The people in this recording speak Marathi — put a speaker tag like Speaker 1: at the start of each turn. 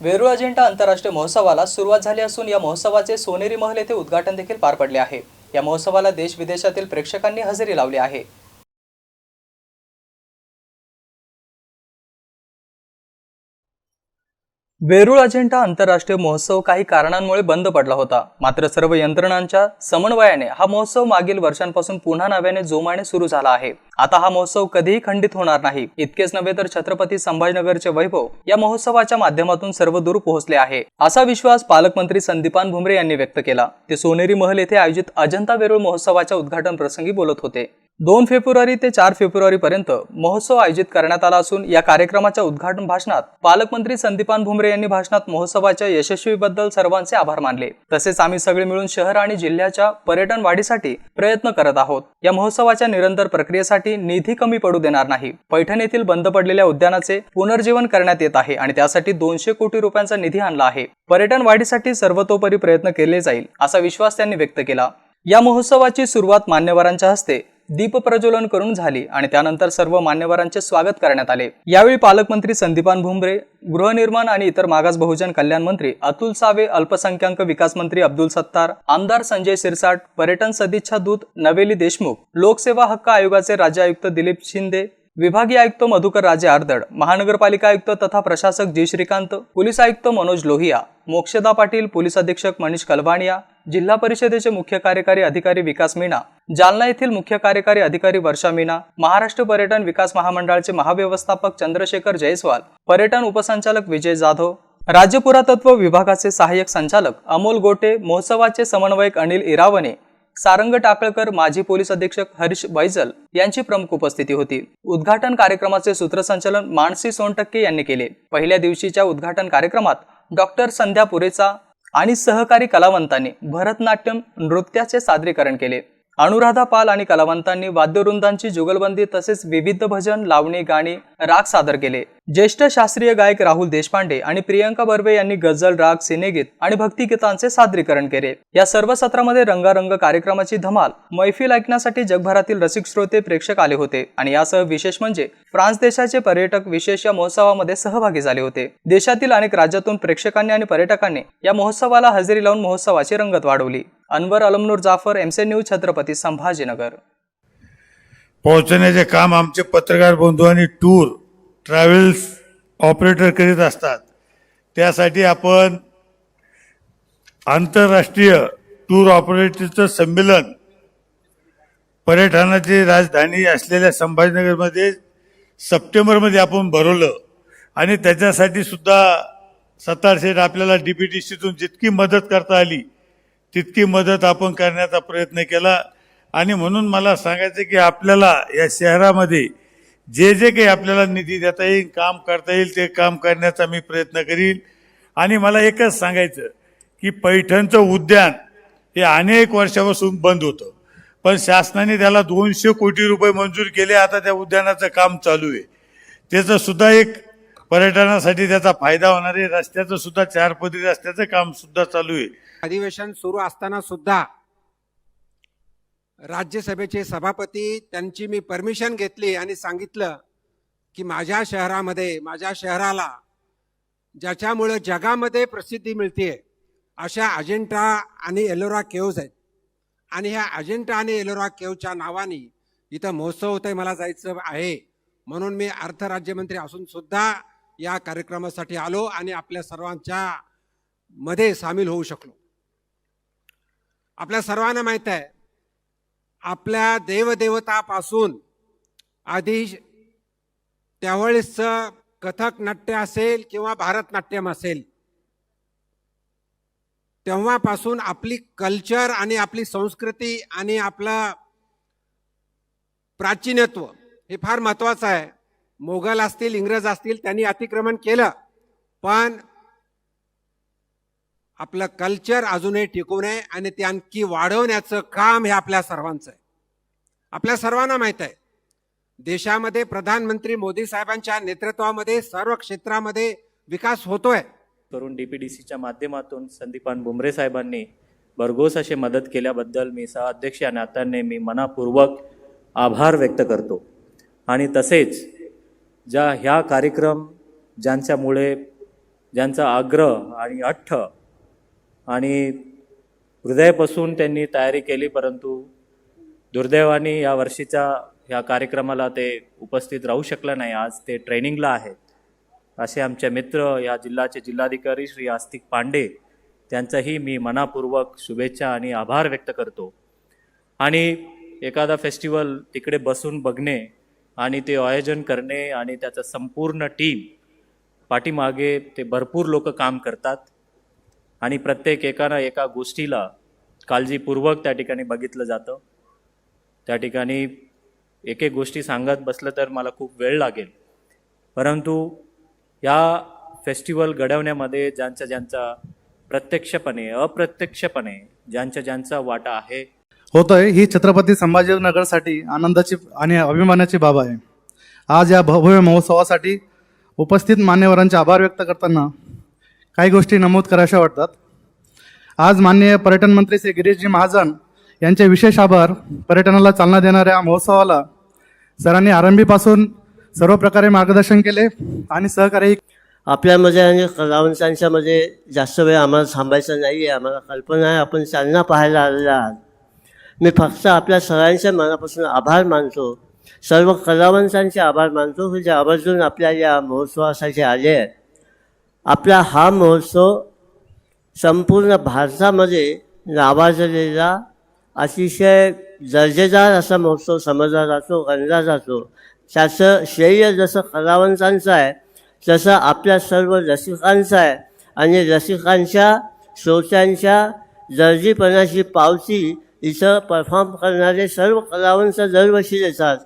Speaker 1: वेरूळ अजिंठा आंतरराष्ट्रीय महोत्सवाला सुरुवात झाली असून या महोत्सवाचे सोनेरी महल येथे उद्घाटन देखील पार पडले आहे. या महोत्सवाला देश विदेशातील प्रेक्षकांनी हजेरी लावली आहे. वेरूळ अजिंठा आंतरराष्ट्रीय महोत्सव काही कारणांमुळे बंद पडला होता. मात्र सर्व यंत्रणांच्या समन्वयाने हा महोत्सव मागील वर्षांपासून पुन्हा नव्याने जोमाने सुरू झाला आहे. आता हा महोत्सव कधीही खंडित होणार नाही. इतकेच नव्हे तर छत्रपती संभाजीनगरचे वैभव या महोत्सवाच्या माध्यमातून सर्व दूर पोहोचले आहे. असा विश्वास पालकमंत्री संदीपान भुमरे यांनी व्यक्त केला. ते सोनेरी महल येथे आयोजित अजंता वेरूळ महोत्सवाच्या उद्घाटन प्रसंगी बोलत होते. दोन फेब्रुवारी ते चार फेब्रुवारी पर्यंत महोत्सव आयोजित करण्यात आला असून या कार्यक्रमाच्या उद्घाटन भाषणात पालकमंत्री संदीपान भुमरे यांनी भाषणात महोत्सवाच्या यशस्वीबद्दल सर्वांचे आभार मानले. तसेच आम्ही सगळे मिळून शहर आणि जिल्ह्याच्या पर्यटन वाढीसाठी प्रयत्न करत आहोत. या महोत्सवाच्या निरंतर प्रक्रियेसाठी निधी कमी पडू देणार नाही. पैठण येथील बंद पडलेल्या उद्यानाचे पुनर्जीवन करण्यात येत आहे आणि त्यासाठी दोनशे कोटी रुपयांचा निधी आणला आहे. पर्यटन वाढीसाठी सर्वतोपरी प्रयत्न केले जाईल असा विश्वास त्यांनी व्यक्त केला. या महोत्सवाची सुरुवात मान्यवरांच्या हस्ते दीपप्रज्वलन करून झाली आणि त्यानंतर सर्व मान्यवरांचे स्वागत करण्यात आले. यावेळी पालकमंत्री संदीपान भुमरे गृहनिर्माण आणि इतर मागास बहुजन कल्याण मंत्री अतुल सावे अल्पसंख्याक विकास मंत्री अब्दुल सत्तार आमदार संजय सिरसाट पर्यटन सदिच्छा दूत नवेली देशमुख लोकसेवा हक्क आयोगाचे राज्य आयुक्त दिलीप शिंदे विभागीय आयुक्त मधुकर राजे आर्दड महानगरपालिका आयुक्त तथा प्रशासक जी श्रीकांत पोलीस आयुक्त मनोज लोहिया मोक्षदा पाटील पोलीस अधीक्षक मनीष कलबानिया जिल्हा परिषदेचे मुख्य कार्यकारी अधिकारी विकास मीना जालना येथील मुख्य कार्यकारी अधिकारी वर्षा मीना महाराष्ट्र पर्यटन विकास महामंडळाचे महाव्यवस्थापक चंद्रशेखर जयस्वाल पर्यटन उपसंचालक विजय जाधव राज्य पुरातत्व विभागाचे सहाय्यक संचालक अमोल गोटे महोत्सवाचे समन्वयक अनिल इरावणे सारंग टाकळकर माजी पोलीस अधीक्षक हरीश बैजल यांची प्रमुख उपस्थिती होती. उद्घाटन कार्यक्रमाचे सूत्रसंचालन मानसी सोनटक्के यांनी केले. पहिल्या दिवशीच्या उद्घाटन कार्यक्रमात डॉक्टर संध्या पुरेचा आणि सहकारी कलावंतांनी भरतनाट्यम नृत्याचे सादरीकरण केले. अनुराधा पाल आणि कलावंतांनी वाद्यवृंदांची जुगलबंदी तसेच विविध भजन लावणी गाणी राग सादर केले. ज्येष्ठ शास्त्रीय गायक राहुल देशपांडे आणि प्रियंका बर्वे यांनी गझल राग सिनेगीत आणि भक्तिगीतांचे सादरीकरण केले. या सर्व सत्रामध्ये रंगारंग कार्यक्रमाची धमाल मैफिल ऐकण्यासाठी जगभरातील रसिक श्रोते प्रेक्षक आले होते आणि यासह विशेष म्हणजे फ्रान्स देशाचे पर्यटक विशेष या महोत्सवामध्ये सहभागी झाले होते. देशातील अनेक राज्यातून प्रेक्षकांनी आणि पर्यटकांनी या महोत्सवाला हजेरी लावून महोत्सवाची रंगत वाढवली. अनवर अलमनूर जाफर एमसे न्यूज छत्रपती संभाजीनगर.
Speaker 2: पोहोचण्याचे काम आमचे पत्रकार बंधू आणि टूर ट्रॅव्हल्स ऑपरेटर करीत असतात. त्यासाठी आपण आंतरराष्ट्रीय टूर ऑपरेटरचं संमेलन पर्यटनाची राजधानी असलेल्या संभाजीनगरमध्ये सप्टेंबरमध्ये आपण भरवलं. आणि त्याच्यासाठी सुद्धा सत्तार शेठ आपल्याला सीतून जितकी मदत करता आली तितकी मदत आपण करण्याचा प्रयत्न केला. आणि म्हणून मला सांगायचं की आपल्याला या शहरामध्ये जे जे काही आपल्याला निधी देता येईल काम करता येईल ते काम करण्याचा मी प्रयत्न करील आणि मला एकच सांगायचं की पैठणचं उद्यान हे अनेक वर्षापासून बंद होतं. पण शासनाने त्याला दोनशे कोटी रुपये मंजूर केले आता त्या उद्यानाचं काम चालू आहे. त्याचं सुद्धा एक पर्यटनासाठी त्याचा फायदा होणार आहे. रस्त्याचं सुद्धा चारपदरी रस्त्याचं काम सुद्धा चालू आहे.
Speaker 3: अधिवेशन सुरू असताना सुद्धा राज्यसभेचे सभापती त्यांची मी परमिशन घेतली आणि सांगितलं की माझ्या शहरामध्ये माझ्या शहराला ज्याच्यामुळे जगामध्ये प्रसिद्धी मिळते अशा अजिंठा आणि एलोरा केव्ज आहेत. आणि ह्या अजिंठा आणि एलोरा केव्हच्या नावाने इथं महोत्सव होतंय मला जायचं आहे. म्हणून मी अर्थ राज्यमंत्री असून सुद्धा या कार्यक्रमासाठी आलो आणि आपल्या सर्वांच्या मध्ये सामील होऊ शकलो. आपल्या सर्वांना माहीत आहे आपल्या देवदेवतापासून आधी त्यावेळेसचं कथक नाट्य असेल किंवा भारतनाट्यम असेल तेव्हापासून आपली कल्चर आणि आपली संस्कृती आणि आपलं प्राचीनत्व हे फार महत्वाचं आहे. मोगल असतील इंग्रज असतील त्यांनी अतिक्रमण केलं. पण आपलं कल्चर अजूनही टिकू नये आणि ते आणखी वाढवण्याचं काम हे आपल्या सर्वांचं आहे. आपल्या सर्वांना माहीत आहे. देशामध्ये प्रधानमंत्री मोदी साहेबांच्या नेतृत्वामध्ये सर्व क्षेत्रामध्ये विकास होतोय.
Speaker 4: करून डी पी डी सीच्या माध्यमातून संदीपान बुमरे साहेबांनी भरघोस अशी मदत केल्याबद्दल मी सहअध्यक्ष या नात्याने मी मनापूर्वक आभार व्यक्त करतो. आणि तसेच ज्या ह्या कार्यक्रम ज्यांच्यामुळे ज्यांचा आग्रह आणि अठ्ठ आणि हृदयापासून त्यांनी तयारी केली परंतु दुर्दैवाने या वर्षीच्या ह्या कार्यक्रमाला ते उपस्थित राहू शकलं नाही. आज ते ट्रेनिंगला आहेत. असे आमचे मित्र या जिल्ह्याचे जिल्हाधिकारी श्री आस्तिक पांडे त्यांचाही मी मनापूर्वक शुभेच्छा आणि आभार व्यक्त करतो. आणि एखादा फेस्टिवल तिकडे बसून बघणे आणि ते आयोजन करणे आणि त्याचं संपूर्ण टीम पाठीमागे ते भरपूर लोक काम करतात. आणि प्रत्येक एकानं एका गोष्टीला काळजीपूर्वक त्या ठिकाणी बघितलं जातं. त्या ठिकाणी एक एक गोष्टी सांगत बसलं तर मला खूप वेळ लागेल. परंतु या फेस्टिवल घडवण्यामध्ये ज्यांचा ज्यांचा प्रत्यक्षपणे अप्रत्यक्षपणे ज्यांचा ज्यांचा वाटा आहे.
Speaker 5: होतोय ही छत्रपती संभाजीनगरसाठी आनंदाची आणि अभिमानाची बाब आहे. आज या भव्य महोत्सवासाठी उपस्थित मान्यवरांचे आभार व्यक्त करताना काही गोष्टी नमूद कराशा वाटतात. आज माननीय पर्यटन मंत्री श्री गिरीशजी महाजन यांचे विशेष आभार. पर्यटनाला चालना देणाऱ्या महोत्सवाला सरांनी आरंभीपासून सर्व प्रकारे मार्गदर्शन केले आणि सहकार्यही
Speaker 6: आपल्यामध्ये म्हणजे आणि कलावंतांच्यामध्ये म्हणजे जास्त वेळ आम्हाला थांबायचं नाही आहे आम्हाला कल्पना आहे. आपण चालना पाहायला आलेला आहात. मी फक्त आपल्या सरांच्या मनापासून आभार मानतो. सर्व कलावंतांचे आभार मानतो. की जे आवर्जून आपल्या या महोत्सवासाठी आले आहेत. आपला हा महोत्सव संपूर्ण भारतामध्ये नावाजलेला अतिशय दर्जेदार असा महोत्सव समजला जातो गणला जातो. त्याचं श्रेय जसं कलावंतांचं आहे तसं आपल्या सर्व रसिकांचं आहे. आणि रसिकांच्या श्रोत्यांच्या दर्जीपणाची पावती इथं परफॉर्म करणारे सर्व कलावंत दरवर्षी देतात.